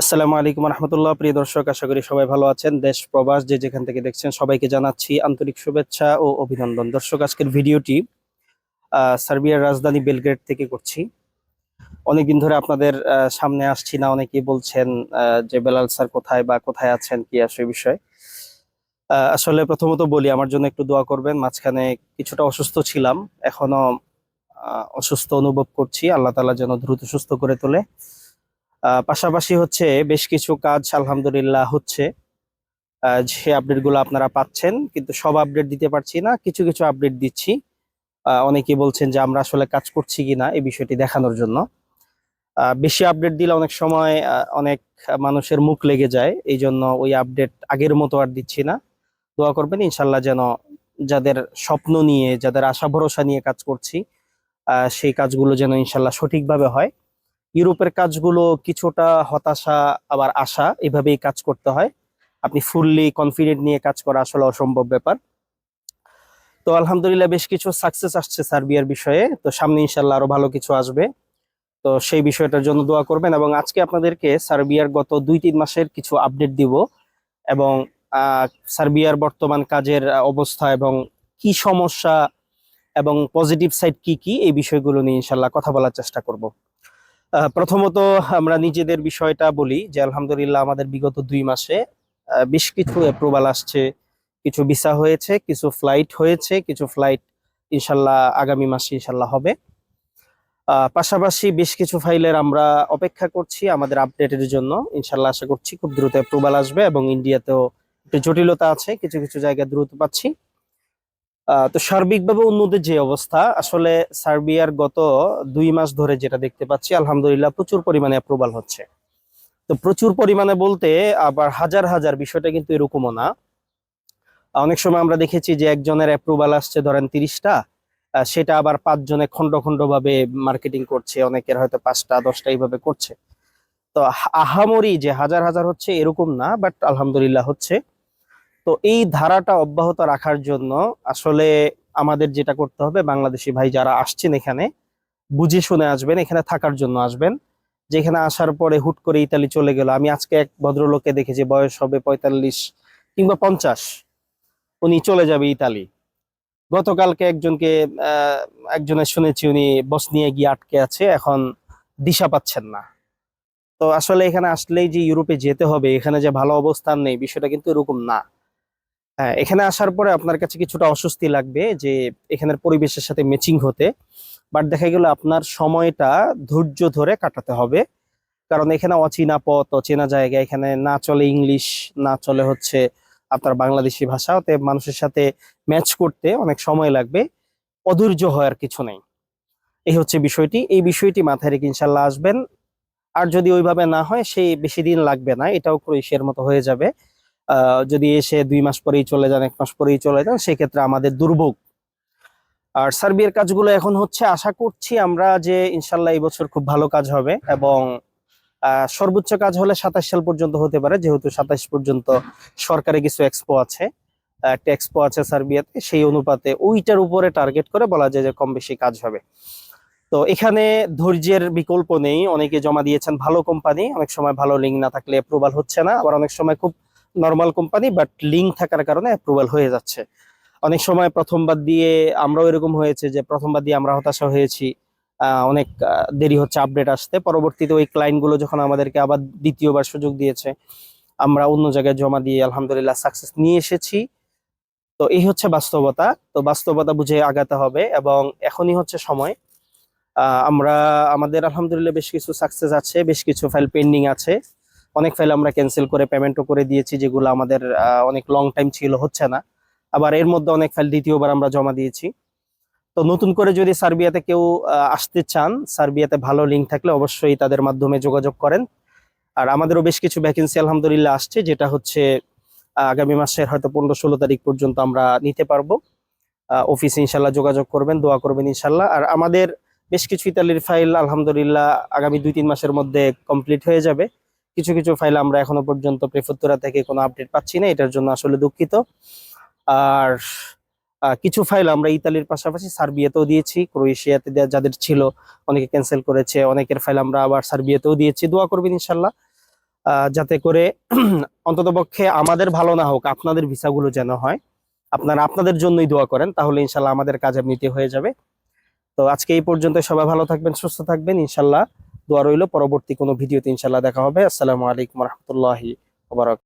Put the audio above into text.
আসসালামু আলাইকুম রহমতুল্লাহ। প্রিয় দর্শক, আশা করি সবাই ভালো আছেন। দেশ প্রবাস যে যেখান থেকে দেখছেন, সবাইকে জানাচ্ছি আন্তরিক শুভেচ্ছা ও অভিনন্দন। দর্শক, আজকের ভিডিওটি সার্বিয়ার রাজধানী বেলগ্রেড থেকে করছি। অনেকদিন ধরে আপনাদের সামনে আসছি না। অনেকেই বলছেন যে বেলাল স্যার কোথায় বা কোথায় আছেন, কি আসে বিষয়। আসলে প্রথমত বলি, আমার জন্য একটু দোয়া করবেন। মাঝখানে কিছুটা অসুস্থ ছিলাম। এখনও অসুস্থ অনুভব করছি। আল্লাহ তাআলা যেন দ্রুত সুস্থ করে তোলে। পাশাপাশি হচ্ছে বেশ কিছু কাজ আলহামদুলিল্লাহ হচ্ছে। যে আপডেটগুলো আপনারা পাচ্ছেন কিন্তু সব আপডেট দিতে পারছি না। কিছু কিছু আপডেট দিচ্ছি। আহ, অনেকেই বলছেন যে আমরা আসলে কাজ করছি কিনা এই বিষয়টি দেখানোর জন্য। বেশি আপডেট দিলে অনেক সময় অনেক মানুষের মুখ লেগে যায়। এই জন্য ওই আপডেট আগের মতো আর দিচ্ছি না। দোয়া করবেন ইনশাল্লাহ যেন যাদের স্বপ্ন নিয়ে যাদের আশা ভরসা নিয়ে কাজ করছি সেই কাজগুলো যেন ইনশাল্লাহ সঠিকভাবে হয়। ইউরোপের কাজগুলো কিছুটা হতাশা, আবার আশা, এভাবেই কাজ করতে হয়। আপনি ফুললি কনফিডেন্ট নিয়ে কাজ করা আসলে অসম্ভব ব্যাপার। তো আলহামদুলিল্লাহ বেশ কিছু সাকসেস আসছে সার্বিয়ার বিষয়ে। তো সামনে ইনশাল্লাহ আরও ভালো কিছু আসবে। তো সেই বিষয়টার জন্য দোয়া করবেন এবং আজকে আপনাদেরকে সার্বিয়ার গত দুই তিন মাসের কিছু আপডেট দিব এবং সার্বিয়ার বর্তমান কাজের অবস্থা এবং কি সমস্যা এবং পজিটিভ সাইড কি কি, এই বিষয়গুলো নিয়ে ইনশাল্লাহ কথা বলার চেষ্টা করব। প্রথমত আমরা নিজেদের বিষয়টা বলি যে, আলহামদুলিল্লাহ আমাদের বিগত দুই মাসে বেশ কিছু অ্যাপ্রুভাল আসছে, কিছু ভিসা হয়েছে, কিছু ফ্লাইট হয়েছে, কিছু ফ্লাইট ইনশাল্লাহ আগামী মাসে ইনশাল্লাহ হবে। পাশাপাশি বেশ কিছু ফাইলের আমরা অপেক্ষা করছি আমাদের আপডেটের জন্য। ইনশাল্লাহ আশা করছি খুব দ্রুত অ্যাপ্রুভাল আসবে এবং ইন্ডিয়াতেও একটু জটিলতা আছে, কিছু কিছু জায়গায় দ্রুত পাচ্ছি। তো সার্বিকভাবে উন্নতির যে অবস্থা, আসলে সার্বিয়ার গত দুই মাস ধরে যেটা দেখতে পাচ্ছি, আলহামদুলিল্লাহ প্রচুর পরিমাণে অ্যাপ্রুভাল হচ্ছে। তো প্রচুর পরিমাণে বলতে আবার হাজার হাজার বিষয়টা কিন্তু এরকমও না। অনেক সময় আমরা দেখেছি যে একজনের অ্যাপ্রুভাল আসছে ধরেন তিরিশটা সেটা আবার পাঁচজনে খন্ড খন্ড ভাবে মার্কেটিং করছে, অনেকের হয়তো পাঁচটা, দশটা এইভাবে করছে। তো আহামরি যে হাজার হাজার হচ্ছে এরকম না বাট আলহামদুলিল্লাহ হচ্ছে। তো এই ধারাটা অব্যাহত রাখার জন্য আসলে আমাদের যেটা করতে হবে, বাংলাদেশি ভাই যারা আসছেন এখানে, বুঝে শুনে আসবেন, এখানে থাকার জন্য আসবেন। যেখানে আসার পরে হুট করে ইতালি চলে গেল। আমি আজকে এক ভদ্রলোককে দেখেছি, বয়স হবে পঁয়তাল্লিশ কিংবা পঞ্চাশ। উনি চলে যাবে ইতালি। গতকালকে একজনকে একজনের শুনেছি উনি বস নিয়ে গিয়ে আটকে আছে, এখন দিশা পাচ্ছেন না। তো আসলে এখানে আসলেই যে ইউরোপে যেতে হবে, এখানে যে ভালো অবস্থান নেই, বিষয়টা কিন্তু এরকম না। এখানে আসার পরে আপনার কাছে কিছুটা অস্বস্তি লাগবে যে এখানের পরিবেশের সাথে ম্যাচিং হতে। বাট দেখা গেল আপনার সময়টা ধৈর্য ধরে কাটাতে হবে। কারণ এখানে অচেনা পথ, অচেনা জায়গা, এখানে না চলে ইংলিশ না চলে হচ্ছে আপনার বাংলাদেশি ভাষা। অতএব মানুষের সাথে ম্যাচ করতে অনেক সময় লাগবে। অধৈর্য হওয়ার কিছু নেই। এই হচ্ছে বিষয়টি। এই বিষয়টি মাথায় রেখে ইনশাল্লাহ আসবেন। আর যদি ওইভাবে না হয় সেই বেশি দিন লাগবে না। এটাও ক্রোয়েশিয়ার মতো হয়ে যাবে। যদি এসে দুই মাস পরেই চলে যান, এক মাস পরেই চলে যান, সেক্ষেত্রে আমাদের দুর্ভোগ। আর সার্বিয়ার কাজগুলো এখন হচ্ছে, আশা করছি আমরা যে ইনশাল্লাহ এই বছর খুব ভালো কাজ হবে এবং সর্বোচ্চ কাজ হলে সাতাশ সাল পর্যন্ত হতে পারে, যেহেতু সাতাশ পর্যন্ত সরকারি কিছু এক্সপো আছে। একটা এক্সপো আছে সার্বিয়াতে, সেই অনুপাতে ওইটার উপরে টার্গেট করে বলা যায় যে কম বেশি কাজ হবে। তো এখানে ধৈর্যের বিকল্প নেই, অনেকে জমা দিয়েছেন ভালো কোম্পানি অনেক সময় ভালো লিঙ্ক না থাকলে অ্যাপ্রুভাল হচ্ছে না, আবার অনেক সময় খুব নর্মাল কোম্পানি বাট লিঙ্ক থাকার কারণে অ্যাপ্রুভাল হয়ে যাচ্ছে। অনেক সময় প্রথমবার দিয়ে আমরাও এরকম হয়েছে যে প্রথমবার দিয়ে আমরা হতাশা হয়েছি। অনেক দেরি হচ্ছে আপডেট আসতে। পরবর্তীতে ওই ক্লায়েন্টগুলো যখন আমাদেরকে আবার দ্বিতীয়বার সুযোগ দিয়েছে, আমরা অন্য জায়গায় জমা দিয়ে আলহামদুলিল্লাহ সাকসেস নিয়ে এসেছি। তো এই হচ্ছে বাস্তবতা। তো বাস্তবতা বুঝে আগাতে হবে এবং এখনই হচ্ছে সময়। আমরা, আমাদের আলহামদুলিল্লাহ বেশ কিছু সাকসেস আছে, বেশ কিছু ফাইল পেন্ডিং আছে। অনেক ফাইল আমরা ক্যান্সেল করে পেমেন্টও করে দিয়েছি, যেগুলো আমাদের অনেক লং টাইম ছিল, হচ্ছে না। আবার এর মধ্যে অনেক ফাইল দ্বিতীয়বার আমরা জমা দিয়েছি। তো নতুন করে যদি সার্বিয়াতে কেউ আসতে চান, সার্বিয়াতে ভালো লিঙ্ক থাকলে অবশ্যই তাদের মাধ্যমে যোগাযোগ করেন। আর আমাদেরও বেশ কিছু ভ্যাকেন্সি আলহামদুলিল্লাহ আসছে, যেটা হচ্ছে আগামী মাসের হয়তো পনেরো ষোলো তারিখ পর্যন্ত আমরা নিতে পারব। অফিসে ইনশাল্লাহ যোগাযোগ করবেন, দোয়া করবেন ইনশাল্লাহ। আর আমাদের বেশ কিছু ইতালির ফাইল আলহামদুলিল্লাহ আগামী দুই তিন মাসের মধ্যে কমপ্লিট হয়ে যাবে। কিছু কিছু ফাইল আমরা এখনও পর্যন্ত প্রেফুত্তরা থেকে কোনো আপডেট পাচ্ছি না, এটার জন্য আসলে দুঃখিত। আর কিছু ফাইল আমরা ইতালির পাশাপাশি সার্বিয়াতেও দিয়েছি, ক্রোয়েশিয়াতে যাদের ছিল, অনেকে ক্যান্সেল করেছে, অনেকের ফাইল আমরা আবার সার্বিয়াতেও দিয়েছি। দোয়া করবেন ইনশাল্লাহ যাতে করে অন্ততপক্ষে আমাদের ভালো না হোক, আপনাদের ভিসাগুলো যেন হয়। আপনারা আপনাদের জন্যই দোয়া করেন, তাহলে ইনশাল্লাহ আমাদের কাজ এমনিতে হয়ে যাবে। তো আজকে এই পর্যন্ত সবাই ভালো থাকবেন, সুস্থ থাকবেন ইনশাল্লাহ দোয়া রইল। পরবর্তী কোনো ভিডিওতে ইনশাল্লাহ দেখা হবে। আসসালামু আলাইকুম রহমতুল্লাহি ওবরাক